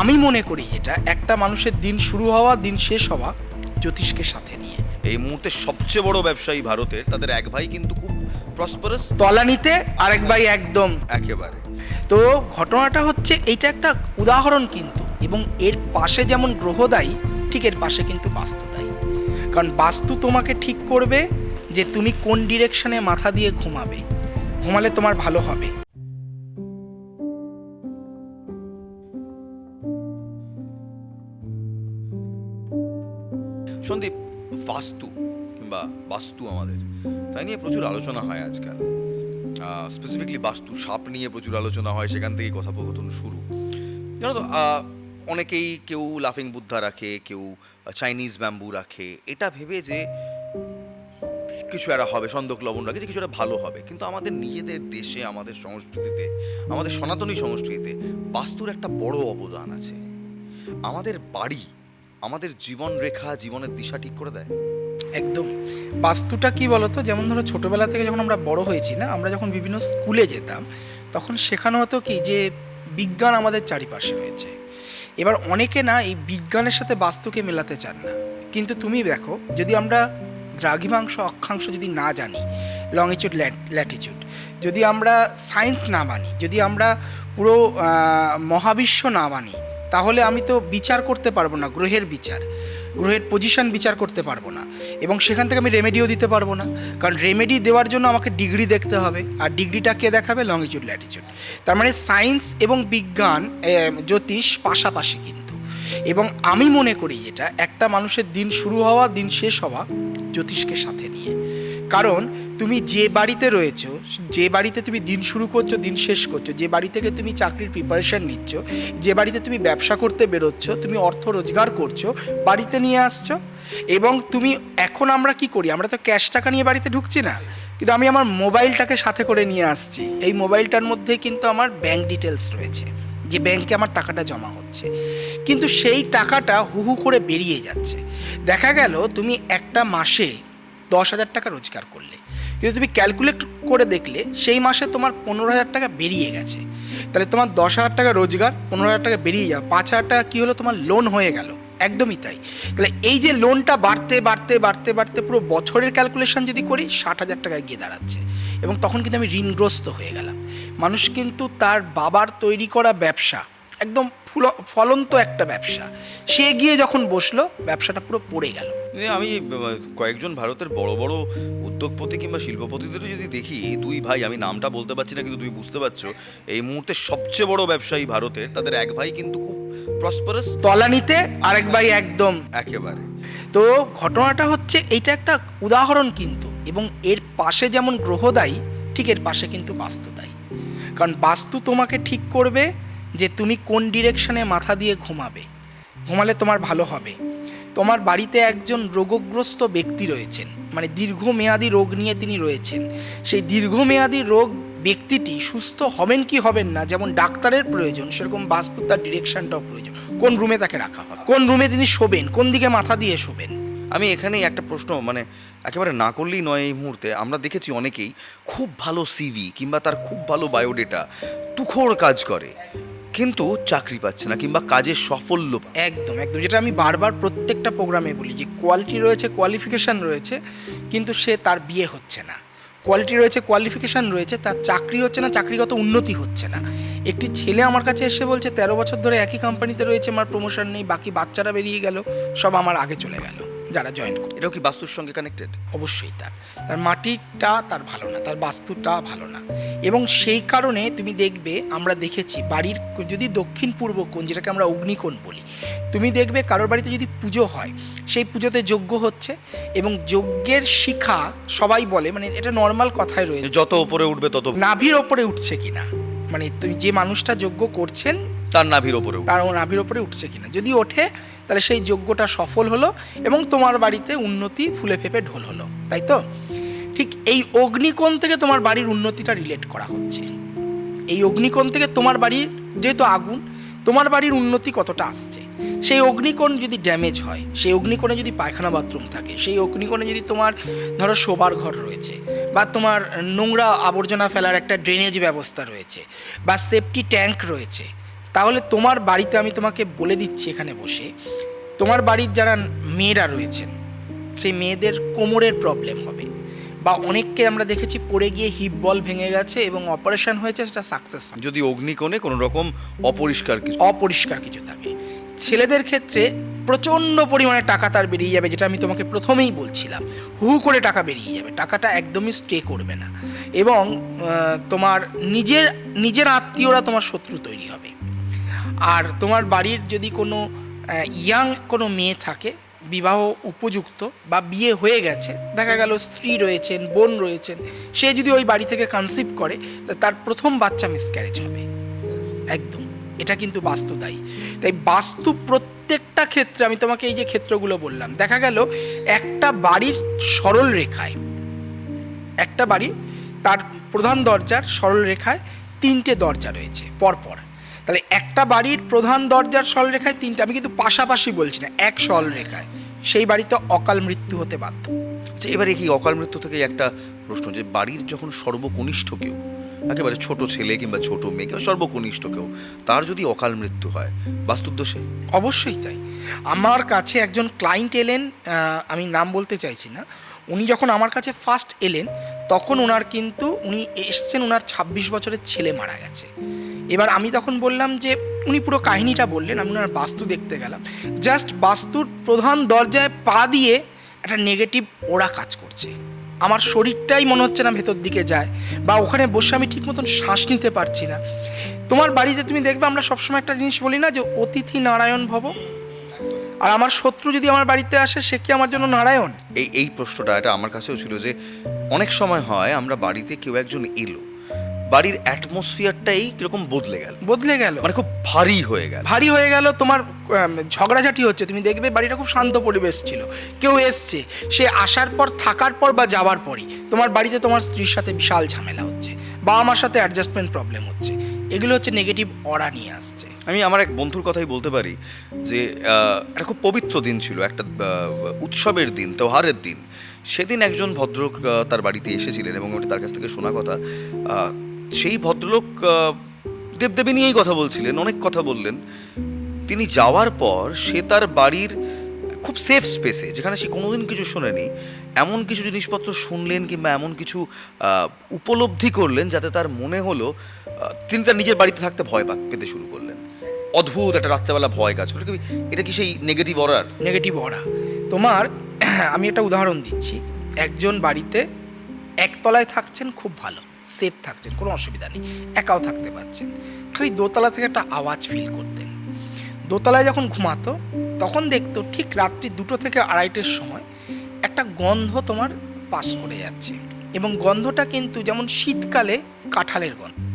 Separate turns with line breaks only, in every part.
আমি মনে করি এটা একটা মানুষের দিন শুরু হওয়া দিন শেষ হওয়া জ্যোতিষকে সাথে নিয়ে।
এই মুহূর্তে সবচেয়ে বড় ব্যবসায়ী ভারতের তাদের এক ভাই কিন্তু খুব প্রসপারাস
তলানিতে আরেক ভাই একদম।
একেবারে।
তো ঘটনাটা হচ্ছে এইটা একটা উদাহরণ কিন্তু এবং এর পাশে যেমন গ্রহদায়ী ঠিক এর পাশে কিন্তু বাস্তুদায়ী। কারণ বাস্তু তোমাকে ঠিক করবে যে তুমি কোন ডিরেকশনে মাথা দিয়ে ঘুমাবে। ঘুমালে তোমার ভালো হবে।
বাস্তু কিংবা বাস্তু আমাদের। তাই নিয়ে প্রচুর আলোচনা হয় আজকাল। স্পেসিফিকলি বাস্তু, সাপ নিয়ে প্রচুর আলোচনা হয়, সেখান থেকেই কথোপকথন শুরু। জানো তো অনেকেই কেউ লাফিং বুদ্ধা রাখে, কেউ চাইনিজ ব্যাম্বু রাখে। এটা ভেবে যে কিছু একটা হবে, সন্দক লবণ রাখে, যে কিছু একটা ভালো হবে। কিন্তু আমাদের নিজেদের দেশে, আমাদের সংস্কৃতিতে, আমাদের সনাতনী সংস্কৃতিতে বাস্তুর একটা বড় অবদান আছে। আমাদের বাড়ি আমাদের জীবন রেখা, জীবনের দিশা ঠিক করে দেয়।
একদম। বাস্তুটা কি বলতো? যেমন ধরো ছোটবেলা থেকে যখন আমরা বড় হয়েছি না, আমরা যখন বিভিন্ন স্কুলে যেতাম, তখন শেখানো হতো কি যে বিজ্ঞান আমাদের চারিপাশে রয়েছে। এবার অনেকে না এই বিজ্ঞানের সাথে বাস্তুকে মেলাতে চান না। কিন্তু তুমি দেখো, যদি আমরা দ্রাঘিমাংশ, অক্ষাংশ যদি না জানি লংিচিউড ল্যাটিচিউড যদি আমরা সায়েন্স না মানি, যদি আমরা পুরো মহাবিশ্ব না মানি তাহলে আমি তো বিচার করতে পারব না, গ্রহের বিচার। গ্রহের পজিশন বিচার করতে পারব না। এবং সেখান থেকে আমি রেমেডিও দিতে পারব না। কারণ রেমেডি দেওয়ার জন্য আমাকে ডিগ্রি দেখতে হবে। আর ডিগ্রিটা কে দেখাবে? লংিচিউড ল্যাটিচিউড তার মানে সায়েন্স এবং বিজ্ঞান জ্যোতিষ পাশাপাশি কিন্তু। এবং আমি মনে করি যেটা একটা মানুষের দিন শুরু হওয়া, দিন শেষ হওয়া জ্যোতিষকে সাথে নিয়ে। কারণ তুমি যে বাড়িতে রয়েছো, যে বাড়িতে তুমি দিন শুরু করছ, দিন শেষ করছ, যে বাড়ি থেকে তুমি চাকরির প্রিপারেশন নিচ্ছ, যে বাড়িতে তুমি ব্যবসা করতে বেরোচ্ছ, তুমি অর্থ রোজগার করছ, বাড়িতে নিয়ে আসছো, এবং তুমি এখন আমরা কি করি? আমরা তো ক্যাশ টাকা নিয়ে বাড়িতে ঢুকছি না, কিন্তু আমি আমার মোবাইলটাকে সাথে করে নিয়ে আসছি। এই মোবাইলটার মধ্যে কিন্তু আমার ব্যাংক ডিটেলস রয়েছে, যে ব্যাংকে আমার টাকাটা জমা হচ্ছে। কিন্তু সেই টাকাটা হু হু করে বেরিয়ে যাচ্ছে। দেখা গেল তুমি একটা মাসে দশ হাজার টাকা রোজগার করলে। কিন্তু তুমি ক্যালকুলেট করে দেখলে সেই মাসে তোমার পনেরো হাজার টাকা বেরিয়ে গেছে। তাহলে তোমার দশ হাজার টাকা রোজগার, পনেরো হাজার টাকা বেরিয়ে যাওয়া, পাঁচ হাজার টাকা কী হলো? তোমার লোন হয়ে গেল। একদমই তাই। তাহলে এই যে লোনটা বাড়তে বাড়তে বাড়তে বাড়তে পুরো বছরের ক্যালকুলেশন যদি করি, ষাট হাজার টাকায় গিয়ে দাঁড়াচ্ছে। এবং তখন কিন্তু আমি ঋণগ্রস্ত হয়ে গেলাম। মানুষ কিন্তু তার বাবার তৈরি করা ব্যবসা, একদম ফুল, ফলন্ত একটা ব্যবসা। সে গিয়ে যখন বসল, ব্যবসাটা পুরো পড়ে গেল।
আমি কয়েকজন ভারতের বড় বড় উদ্যোগপতি কিংবা শিল্পপতিদেরও যদি দেখি দুই ভাই আমি নামটা বলতে পারছি না কিন্তু তুমি বুঝতে পারছ এই মুহূর্তে সবচেয়ে বড় ব্যবসায়ী ভারতের তাদের এক ভাই কিন্তু খুব প্রসপারাস
তলানিতে আরেক ভাই একদম।
একেবারে।
তো ঘটনাটা হচ্ছে এইটা একটা উদাহরণ কিন্তু এবং এর পাশে যেমন গ্রহদায়ী ঠিক এর পাশে কিন্তু বাস্তুদায়ী কারণ বাস্তু তোমাকে ঠিক করবে যে তুমি কোন ডিরেকশনে মাথা দিয়ে ঘুমাবে। ঘুমালে তোমার ভালো হবে। তোমার বাড়িতে একজন রোগগ্রস্ত ব্যক্তি রয়েছেন মানে দীর্ঘমেয়াদী রোগ নিয়ে তিনি রয়েছেন। সেই দীর্ঘমেয়াদী রোগ ব্যক্তিটি সুস্থ হবেন কি হবেন না, যেমন ডাক্তারের প্রয়োজন, সেরকম বাস্তু তার ডিরেকশনটাও প্রয়োজন। কোন রুমে তাকে রাখা হবে? কোন রুমে তিনি শোবেন? কোন দিকে মাথা দিয়ে শোবেন?
আমি এখানেই একটা প্রশ্ন মানে একেবারে না করলেই নয় এই মুহূর্তে। আমরা দেখেছি অনেকেই খুব ভালো সিভি কিংবা তার খুব ভালো বায়োডেটা তুখোর কাজ করে। কিন্তু চাকরি পাচ্ছে না কিংবা কাজের সাফল্য
একদম একদম। যেটা আমি বারবার প্রত্যেকটা প্রোগ্রামে বলি যে কোয়ালিটি রয়েছে কোয়ালিফিকেশান রয়েছে, কিন্তু সে তার বিয়ে হচ্ছে না। কোয়ালিটি রয়েছে কোয়ালিফিকেশান রয়েছে, তার চাকরি হচ্ছে না, চাকরিগত উন্নতি হচ্ছে না। একটি ছেলে আমার কাছে এসে বলছে, তেরো বছর ধরে একই কোম্পানিতে রয়েছে, আমার প্রমোশন নেই, বাকি বাচ্চারা বেরিয়ে গেল, সব আমার আগে চলে গেল। যারা জয়েন করে
এটাও কি বাস্তুর সঙ্গে কানেক্টেড
অবশ্যই তার। তার মাটিটা তার ভালো না তার বাস্তুটা ভালো না। এবং সেই কারণে তুমি দেখবে আমরা দেখেছি বাড়ির যদি দক্ষিণ পূর্ব কোণ যেটাকে আমরা অগ্নিকোণ বলি তুমি দেখবে কারোর বাড়িতে যদি পুজো হয় সেই পুজোতে যজ্ঞ হচ্ছে এবং যজ্ঞের শিখা সবাই বলে মানে এটা নর্মাল কথায় রয়েছে
যত উপরে উঠবে তত
নাভির ওপরে উঠছে কিনা। মানে তুমি যে মানুষটা যজ্ঞ করছেন
তার নাভির ওপরে
তার নাভির ওপরে উঠছে কিনা। যদি ওঠে তাহলে সেই যজ্ঞটা সফল হলো এবং তোমার বাড়িতে উন্নতি ফুলে ফেপে ঢোল হলো, তাই তো? ঠিক এই অগ্নিকোণ থেকে তোমার বাড়ির উন্নতিটা রিলেট করা হচ্ছে। এই অগ্নিকোণ থেকে তোমার বাড়ির যেহেতু আগুন, তোমার বাড়ির উন্নতি কতটা আসছে? সেই অগ্নিকোণ যদি ড্যামেজ হয়, সেই অগ্নিকোণে যদি পায়খানা বাথরুম থাকে, সেই অগ্নিকোণে যদি তোমার ধরো শোবার ঘর রয়েছে বা তোমার নোংরা আবর্জনা ফেলার একটা ড্রেনেজ ব্যবস্থা রয়েছে বা সেফটি ট্যাঙ্ক রয়েছে তাহলে তোমার বাড়িতে আমি তোমাকে বলে দিচ্ছি এখানে বসে। তোমার বাড়ির যারা মেয়েরা রয়েছেন সেই মেয়েদের কোমরের প্রবলেম হবে। বা অনেককে আমরা দেখেছি পড়ে গিয়ে হিপ বল ভেঙে গেছে এবং অপারেশন হয়েছে সেটা সাকসেস হয়
যদি অগ্নিকোণে কোনো রকম অপরিষ্কার কিছু
অপরিষ্কার কিছু থাকে। ছেলেদের ক্ষেত্রে প্রচণ্ড পরিমাণে টাকা তার বেরিয়ে যাবে যেটা আমি তোমাকে প্রথমেই বলছিলাম। হু হু করে টাকা বেরিয়ে যাবে টাকাটা একদমই স্টে করবে না। এবং তোমার নিজের নিজের আত্মীয়রা তোমার শত্রু তৈরি হবে। আর তোমার বাড়ির যদি কোনো ইয়াং কোনো মেয়ে থাকে, বিবাহ উপযুক্ত বা বিয়ে হয়ে গেছে, দেখা গেল স্ত্রী রয়েছেন, বোন রয়েছেন, সে যদি ওই বাড়ি থেকে কনসিভ করে তার প্রথম বাচ্চা মিসক্যারেজ হবে। একদম। এটা কিন্তু বাস্তু দায়ী তাই বাস্তু প্রত্যেকটা ক্ষেত্রে, আমি তোমাকে এই যে ক্ষেত্রগুলো বললাম, দেখা গেল একটা বাড়ির সরল রেখায়, একটা বাড়ি তার প্রধান দরজার সরল রেখায় তিনটে দরজা রয়েছে, পরপর। তাহলে একটা বাড়ির প্রধান দরজার সরল রেখায় তিনটে আমি কিন্তু পাশাপাশি বলছি না এক সরল রেখায় সেই বাড়িতে অকাল মৃত্যু হতে বাধ্য।
আচ্ছা এবারে কি অকাল মৃত্যু থেকে একটা প্রশ্ন যে বাড়ির যখন সর্বকনিষ্ঠ কেউ একেবারে ছোট ছেলে কিংবা ছোট মেয়ে কিংবা সর্বকনিষ্ঠ কেউ তার যদি অকাল মৃত্যু হয় বাস্তুদোষে
অবশ্যই তাই। আমার কাছে একজন ক্লায়েন্ট এলেন আমি নাম বলতে চাইছি না। উনি যখন আমার কাছে ফার্স্ট এলেন তখন ওনার কিন্তু উনি এসছেন ওনার ছাব্বিশ বছরের ছেলে মারা গেছে। এবার আমি তখন বললাম যে, উনি পুরো কাহিনীটা বললেন, আমি ওনার বাস্তু দেখতে গেলাম। জাস্ট বাস্তুর প্রধান দরজায় পা দিয়ে একটা নেগেটিভ ওরা কাজ করছে। আমার শরীরটাই মনে হচ্ছে না ভেতর দিকে যায়, বা ওখানে বসে আমি ঠিক মতন শ্বাস নিতে পারছি না। তোমার বাড়িতে তুমি দেখবে আমরা সবসময় একটা জিনিস বলি না যে, অতিথি নারায়ণ ভব। আর আমার শত্রু যদি আমার বাড়িতে আসে, সে কি আমার জন্য নারায়ণ?
এই এই প্রশ্নটা এটা আমার কাছেও ছিল যে, অনেক সময় হয় আমরা বাড়িতে কেউ একজন এলো বাড়ির অ্যাটমসফিয়ারটাই কীরকম বদলে গেল।
বদলে গেল।
মানে খুব ভারী হয়ে গেল।
ভারী হয়ে গেল তোমার ঝগড়াঝাটি হচ্ছে। তুমি দেখবে বাড়িটা খুব শান্ত পরিবেশ ছিল। কেউ এসছে সে আসার পর থাকার পর বা যাওয়ার পরই তোমার বাড়িতে তোমার স্ত্রীর সাথে বিশাল ঝামেলা হচ্ছে। বাবা মার সাথে অ্যাডজাস্টমেন্ট প্রবলেম হচ্ছে। এগুলো হচ্ছে নেগেটিভ অরা নিয়ে আসছে।
আমি আমার এক বন্ধুর কথাই বলতে পারি যে একটা খুব পবিত্র দিন ছিল একটা উৎসবের দিন তেওহারের দিন। সেদিন একজন ভদ্রক তার বাড়িতে এসেছিলেন এবং ওটা তার কাছ থেকে শোনা কথা সেই ভদ্রলোক দেবদেবী নিয়েই কথা বলছিলেন, অনেক কথা বললেন। তিনি যাওয়ার পর সে তার বাড়ির খুব সেফ স্পেসে যেখানে সে কোনোদিন কিছু শোনেনি, এমন কিছু জিনিসপত্র শুনলেন কিংবা এমন কিছু উপলব্ধি করলেন যাতে তার মনে হলো তিনি তার নিজের বাড়িতে থাকতে ভয় পেতে শুরু করলেন। অদ্ভুত একটা রাত্রেবেলা ভয় কাজ করে। এটা কি সেই নেগেটিভ অরার
নেগেটিভ অরা তোমার, আমি একটা উদাহরণ দিচ্ছি। একজন বাড়িতে একতলায় থাকছেন খুব ভালো। সেফ থাকছেন কোনো অসুবিধা নেই। একাও থাকতে পারছেন। খালি দোতলা থেকে একটা আওয়াজ ফিল করতেন। দোতলায় যখন ঘুমাতো তখন দেখতো ঠিক রাত্রি দুটো থেকে আড়াইটের সময় একটা গন্ধ তোমার পাস করে যাচ্ছে। এবং গন্ধটা কিন্তু যেমন শীতকালে কাঁঠালের গন্ধ।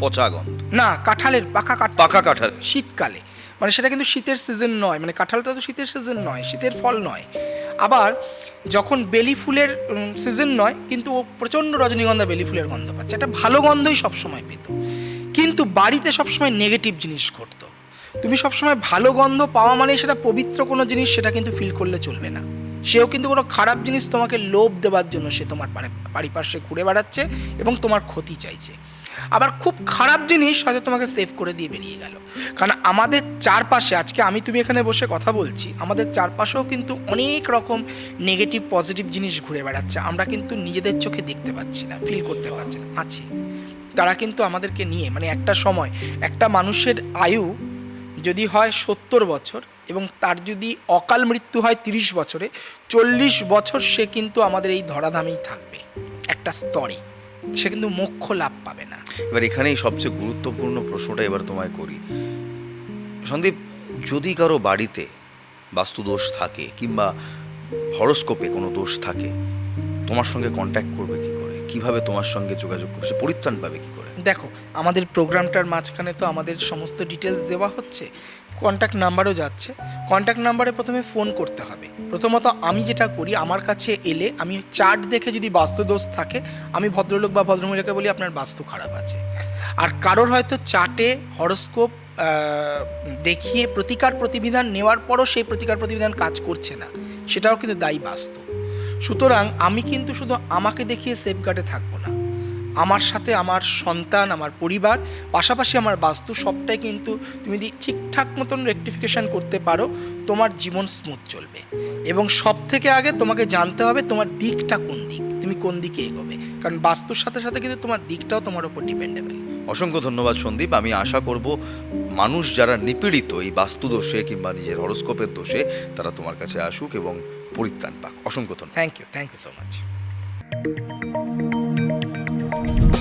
পচা গন্ধ।
না কাঁঠালের পাকা কাঠ
পাকা কাঁঠাল।
শীতকালে। মানে সেটা কিন্তু শীতের সিজন নয়। মানে কাঁঠালটা তো শীতের সিজন নয় শীতের ফল নয়। আবার যখন বেলি ফুলের সিজন নয়, কিন্তু ও প্রচণ্ড রজনীগন্ধা বেলি ফুলের গন্ধ পাচ্ছে। একটা ভালো গন্ধই সবসময় পেত। কিন্তু বাড়িতে সবসময় নেগেটিভ জিনিস ঘটতো। তুমি সবসময় ভালো গন্ধ পাওয়া মানে সেটা পবিত্র কোনো জিনিস, সেটা কিন্তু ফিল করলে চলবে না। সেও কিন্তু কোনো খারাপ জিনিস তোমাকে লোভ দেওয়ার জন্য সে তোমার পারে- পারিপার্শ্বে ঘুরে বেড়াচ্ছে এবং তোমার ক্ষতি চাইছে। আবার খুব খারাপ জিনিস হয়তো তোমাকে সেভ করে দিয়ে বেরিয়ে গেল। কারণ আমাদের চারপাশে, আজকে আমি তুমি এখানে বসে কথা বলছি, আমাদের চারপাশেও কিন্তু অনেক রকম নেগেটিভ পজিটিভ জিনিস ঘুরে বেড়াচ্ছে। আমরা কিন্তু নিজেদের চোখে দেখতে পাচ্ছি না ফিল করতে পারছি না। আছে। তারা কিন্তু আমাদেরকে নিয়ে মানে একটা সময়, একটা মানুষের আয়ু যদি হয় সত্তর বছর এবং তার যদি অকাল মৃত্যু হয় তিরিশ বছরে, চল্লিশ বছর সে কিন্তু আমাদের এই ধরাধামেই থাকবে। একটা স্তরে। সে কিন্তু মোক্ষ লাভ পাবে না।
এবার এখানেই সবচেয়ে গুরুত্বপূর্ণ প্রশ্নটা এবার তোমায় করি। সন্দীপ, যদি কারও বাড়িতে বাস্তুদোষ থাকে কিংবা হরস্কোপে কোনো দোষ থাকে, তোমার সঙ্গে কন্ট্যাক্ট করবে কি করে? কীভাবে তোমার সঙ্গে যোগাযোগ করবে? সে পরিত্রাণ পাবে কি করে?
দেখো, আমাদের প্রোগ্রামটার মাঝখানে তো আমাদের সমস্ত ডিটেলস দেওয়া হচ্ছে। কন্ট্যাক্ট নাম্বারও যাচ্ছে। কন্ট্যাক্ট নাম্বারে প্রথমে ফোন করতে হবে। প্রথমত আমি যেটা করি, আমার কাছে এলে আমি চার্ট দেখে যদি বাস্তু দোষ থাকে, আমি ভদ্রলোক বা ভদ্রমহিলাকে বলি, আপনার বাস্তু খারাপ আছে। আর কারোর হয়তো চার্টে হরস্কোপ দেখিয়ে প্রতিকার প্রতিবিধান নেওয়ার পরও সেই প্রতিকার প্রতিবিধান কাজ করছে না। সেটাও কিন্তু দায়ী বাস্তু। সুতরাং আমি কিন্তু শুধু আমাকে দেখিয়ে সেফগার্ডে থাকব না। আমার সাথে আমার সন্তান আমার পরিবার পাশাপাশি আমার বাস্তু সবটাই কিন্তু তুমি যদি ঠিকঠাক মতন রেকটিফিকেশন করতে পারো তোমার জীবন স্মুথ চলবে। এবং সব থেকে আগে তোমাকে জানতে হবে তোমার দিকটা কোন দিক তুমি কোন দিকে এগোবে। কারণ বাস্তুর সাথে সাথে কিন্তু তোমার দিকটাও তোমার উপর ডিপেন্ডেবল
অসংখ্য ধন্যবাদ সন্দীপ। আমি আশা করব মানুষ যারা নিপীড়িত এই বাস্তু দোষে কিংবা নিজের হরস্কোপের দোষে তারা তোমার কাছে আসুক এবং পরিত্রাণ পাক। অসংখ্য ধন্যবাদ।
Thank you thank you so much Bye.